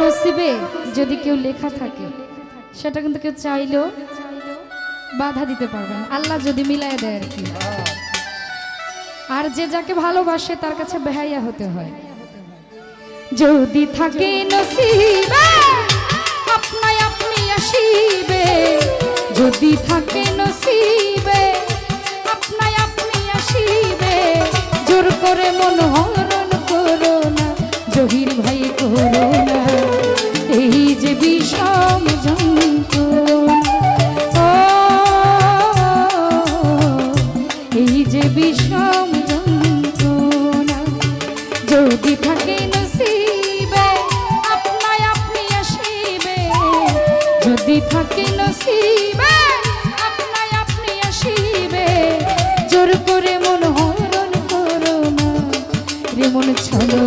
নসিবে যদি কেউ লেখা থাকে, সেটা কিন্তু কেউ চাইলেও বাধা দিতে পারবে না। আল্লাহ যদি মিলাই দেয় আর কি। আর যে যাকে ভালোবাসে, তার কাছে বেহাইয়া হতে হয়। যদি থাকে নসিবে আপনাই আপনি আসিবে। যদি থাকে নসিবে আপনাই আপনি আসিবে। জোর করে মন হরণ করো না, জহির ভাই করো। বিষম ও, এই যে বিষম যন্ত্রণা যদি থাকে নসিবে আপনাই আপনি যদি থাকে নসিবে আপনাই আপনি আসিবে। জোর করে মন হরণ করো না রে ছলো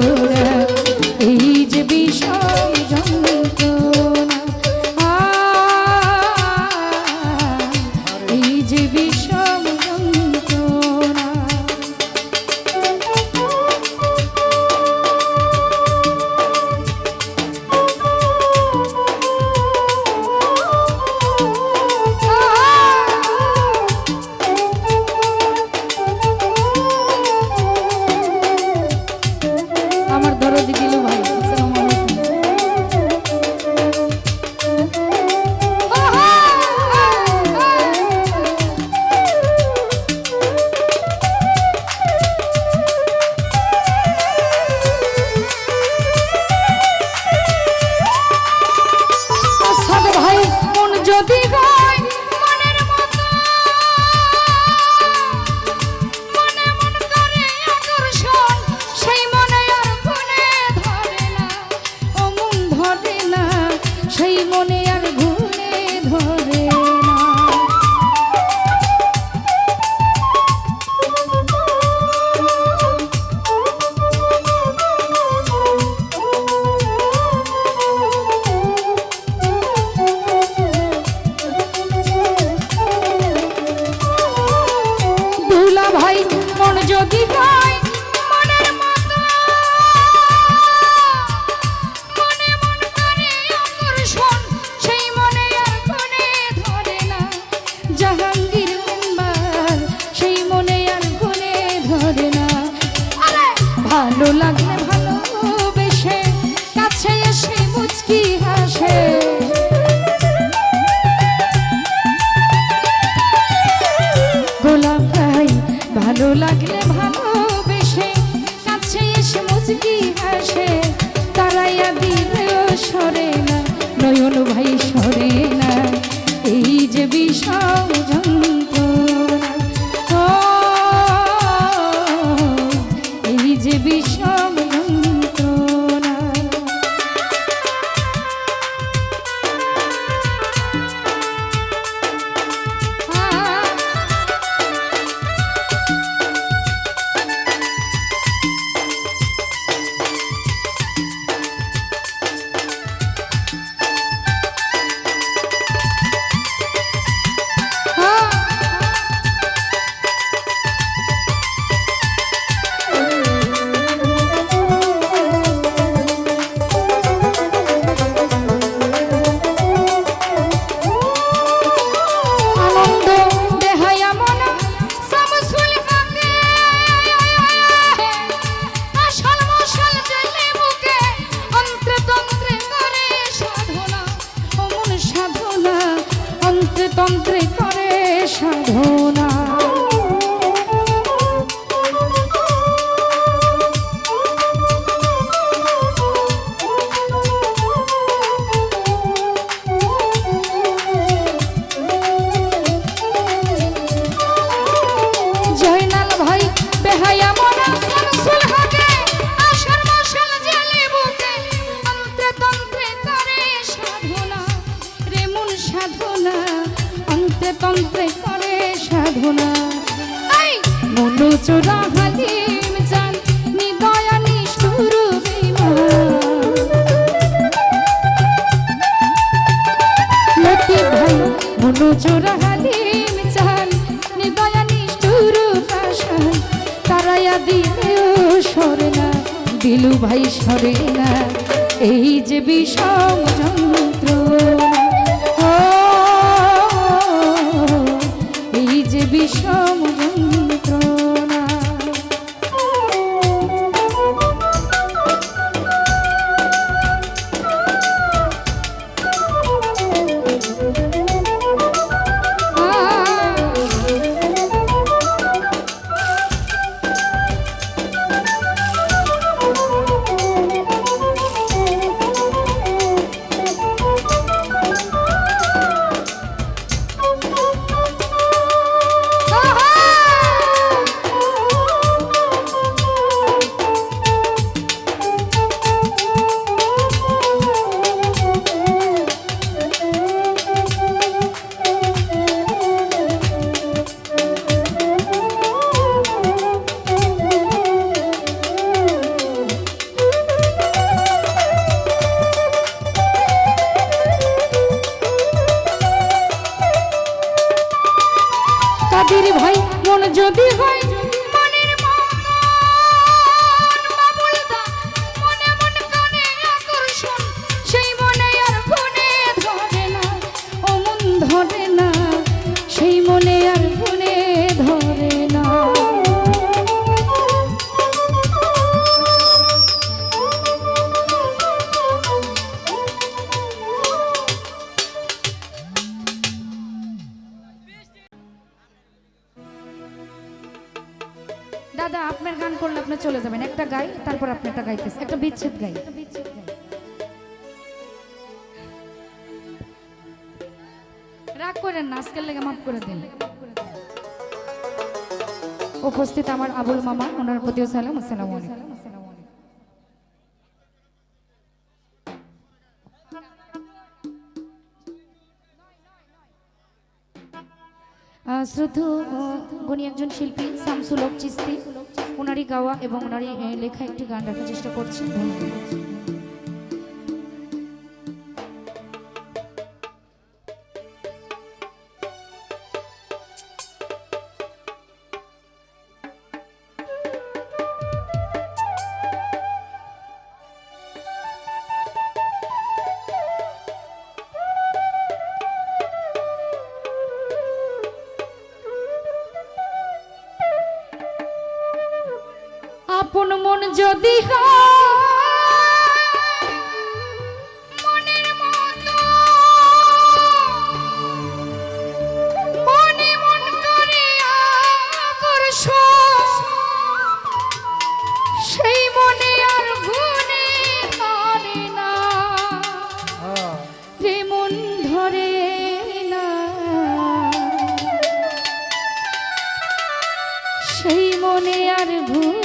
ভাই সরে না। এই যে বিষম তন্ত্রে সাধনা। মনো চোরা হালিম জান নিদয়া নিষ্ঠুর লতি ভাই মনো চোরা হালিম চাল নিদয়া নিষ্ঠুর পাশান তারায়া দিলেও সরে না দিলু ভাই সরে না। এই যে বিষম যন্ত্রণা যে কাদের ভাই মন যদি হয় দাদা, আপনার গান করলে আপনি চলে যাবেন। একটা গাই, তারপর আপনি একটা গাইতেছে একটা বিচ্ছেদ গাই। রাগ করেন না, আজকের লেগে মাফ করে দিন। উপস্থিত আমার আবুল মামা, ওনার প্রতিও সালাম, আসসালামু আলাইকুম। আহ, উনি একজন শিল্পী শামসুলক চিস্তি ওনারই গাওয়া এবং ওনারই লেখা একটি গান রাখার চেষ্টা করছি। আপন মন যদি হয় মনের মতো মনে মন করে আকর্ষণ, সেই মনে আর গুণে ধরে না। রে মন ধরে না। সেই মনে আর ঘুনে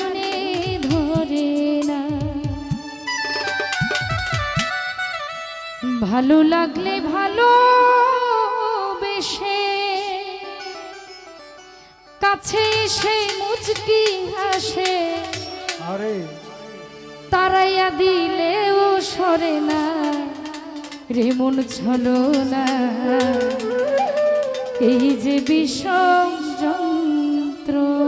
ভালো লাগলে ভালো বেশে। কাছে এসে মুচকি হাসে। আরে। তারাইয়া দিলেও সরে না। রে মন ছলো না। এই যে বিষম যন্ত্রণা